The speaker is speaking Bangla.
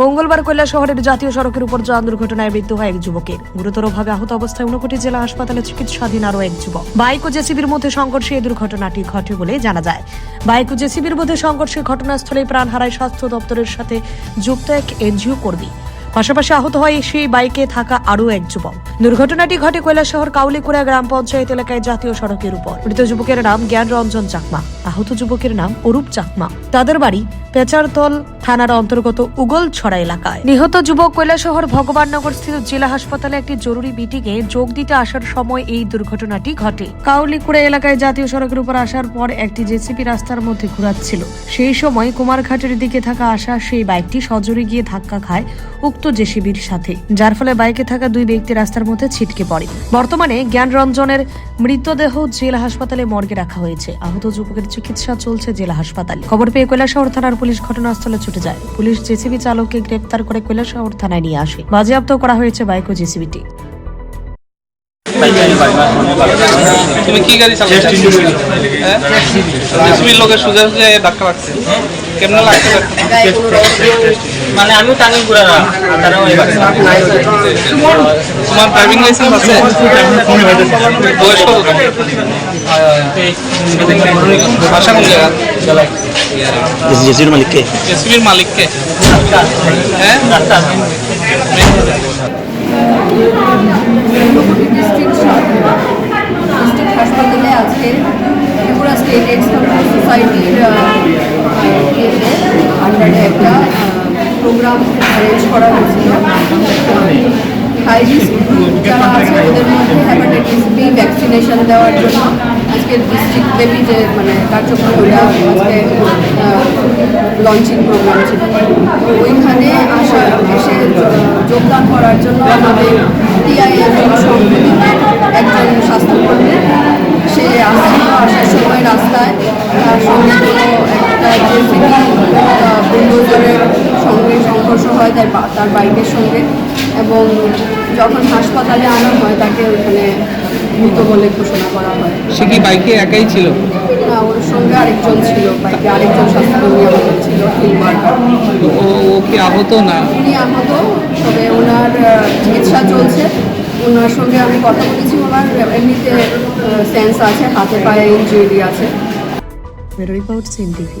মঙ্গলবার কৈলা শহরের জাতীয় সড়কের উপর যান দুর্ঘটনায় মৃত্যু হয় এক যুবকের। গুরুতরভাবে আহত অবস্থায় ঊনকোটি জেলা হাসপাতালে চিকিৎসাধীন আরও এক যুবক। বাইক ও জেসিবির মধ্যে সংঘর্ষে এই দুর্ঘটনাটি ঘটে বলে জানা যায়। বাইক ও জেসিবির মধ্যে সংঘর্ষে ঘটনাস্থলে প্রাণ হারায় স্বাস্থ্য দপ্তরের সাথে যুক্ত এক এনজিও কর্মী। পাশাপাশি আহত হয় সেই বাইকে থাকা আরও এক যুবক। দুর্ঘটনাটি ঘটে কৈলাসহর কাউলিকুড়া গ্রাম পঞ্চায়েত এলাকায় জাতীয় সড়কের উপর। মৃত যুবকের নাম জ্ঞান রঞ্জন চাকমা। আহত যুবকের নাম অরূপ চাকমা। তাদের বাড়ি পেচারতল থানার অন্তর্গত উগলছড়া এলাকায়। নিহত যুবক কৈলাসহর ভগবাননগর স্থিত জেলা হাসপাতালে একটি জরুরি মিটিং এ যোগ দিতে আসার সময় এই দুর্ঘটনাটি ঘটে। কাউলিকুড়া এলাকায় জাতীয় সড়কের উপর আসার পর একটি জেসিপি রাস্তার মধ্যে ঘোরাচ্ছিল। সেই সময় কুমারঘাটের দিকে থাকা আসা সেই বাইকটি সজোরে গিয়ে ধাক্কা খায় উক্ত জেসিবির সাথে, যার ফলে বাইকে থাকা দুই ব্যক্তি রাস্তার মধ্যে ছিটকে পড়ে। বর্তমানে জ্ঞান রঞ্জনের মৃতদেহ জেলা হাসপাতালে মর্গে রাখা হয়েছে। আহত যুবকের চিকিৎসা চলছে জেলা হাসপাতালে। খবর পেয়ে কৈলাসহর থানার পুলিশ ঘটনাস্থলে ছুটে যায়। পুলিশ জেসিবি চালককে গ্রেপ্তার করে কৈলাসহর থানায় নিয়ে আসে। বাজেয়াপ্ত করা হয়েছে বাইক ও জেসিবিটি। তুমি কি গাড়ি চালাচ্ছ লোকের সুজা সুজা ধাক্কা লাগছে। কেমন লাগছে মানে আমিও টানি ঘুরা না তোমার ড্রাইভিং লাইসেন্স আছে? বয়স কত বাসা কোন জায়গা? জেসির মালিককে মালিককে হ্যাঁ ডিস্ট্রিক্ট ডিস্ট্রিক্ট হাসপাতালে আজকে ত্রিপুরা স্টেট এক্স সোসাইটির আন্ডারে একটা প্রোগ্রাম অ্যারেঞ্জ করা হয়েছিল। হাই রিস্ক যারা আছে ওদের মধ্যে হ্যাপাটাইটিস বি ভ্যাকসিনেশন দেওয়ার জন্য আজকে ডিস্ট্রিক্ট ব্যাপী যে মানে কার্যক্রম ওটা আজকে লঞ্চিং প্রোগ্রাম ছিল। ওইখানে আসা, এসে যোগদান করার জন্য আমাদের সংগঠনের একজন স্বাস্থ্যকর্মী, সে আসছিল আসার সময় রাস্তায় তার সঙ্গে একটা জেসিবি বুলডোজারের সঙ্গে সংঘর্ষ হয় তার তার বাইকের সঙ্গে এবং যখন হাসপাতালে আনা হয় তাকে ওখানে মৃত বলে ঘোষণা করা হয়। সে কি বাইকে একাই ছিল? না ওর সঙ্গে আরেকজন ছিল বাইকে আরেকজন স্বাস্থ্যকর্মী আমাদের ছিল তো ও ও কি আহত না? উনি আহত তবে ওনার চিকিৎসা চলছে। ওনার সঙ্গে আমি কথা বলেছি ওনার এমনিতে সেন্স আছে হাতে পায়ে ইঞ্জুরি আছে। Report scene TV